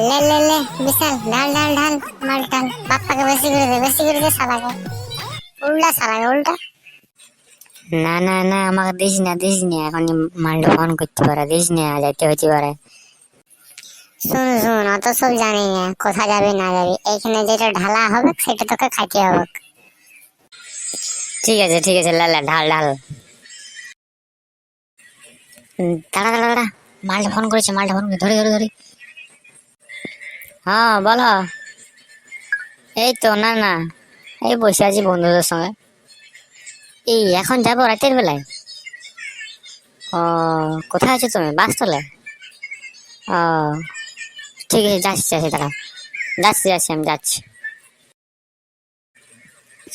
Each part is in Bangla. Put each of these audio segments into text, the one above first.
লে লে লে বিশাল ঢাল ঢাল ঢাল মাল ঢাল বাপ্পাকে বেশি করে দে বেশি করে দে শালাকে। উল্টা শালাকে উল্টা। না না না আমাকে দিস না দিস না এখন মালটা ফোন করতে পারে দিস না যাইতে হতে পারে। শুন শুন অত সব জানি না কোথা যাবি না যাবি এইখানে যেটা ঢালা হবে সেটা তোকে খাইতে হবে। ঠিক আছে ঠিক আছে লালা ঢাল ঢাল। দাঁড়া দাঁড়া দাঁড়া মালটা ফোন করেছে মালটা ফোন করে ধরে ধরে ধরে। হ্যাঁ বলো এই তো, না না। এই বসে আছি বন্ধুদের সঙ্গে। এই, এখন যাব রাতের বেলায়? ও, কোথায় আছো তুমি? বাসতলে ও, ঠিক আছে, যাচ্ছি যাচ্ছি, দাঁড়াও। যাচ্ছি যাচ্ছি, আমি যাচ্ছি।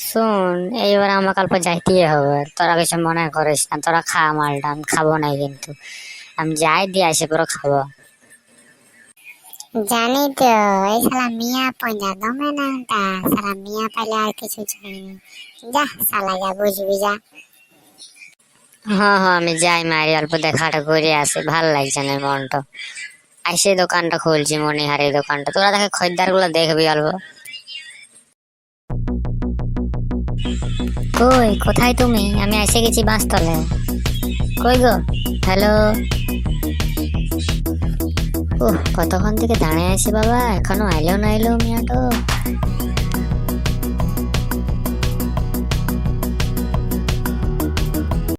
শোন, এইবার আমাকে অল্প যাইতেই হবে। তোরা কিছু মনে করিস না, তোরা খা মালটা, আমি খাব না কিন্তু। আমি যাই দিয়ে আসে, পুরো খাব। জানি তো, এই শালা মিয়া পঞ্জা দমে না, তা শালা মিয়া পাইলে আর কিছু জানি না। যা, শালা যা, বুঝবি, যা। হ্যাঁ হ্যাঁ আমি যাই মারি অল্প দেখাটা করে আসি, ভালো লাগছে না মনটা। আইসে দোকানটা খুলছি মনিহারি দোকানটা। তোরা দেখে খরিদ্দারগুলো দেখবি অল্প। কই, কোথায় তুমি? আমি এসে গেছি বাসতলে কই গো? হ্যালো? ওহ কতক্ষণ থেকে দাঁড়িয়ে আছি বাবা? এখনও আইলো না এলো মিয়াটো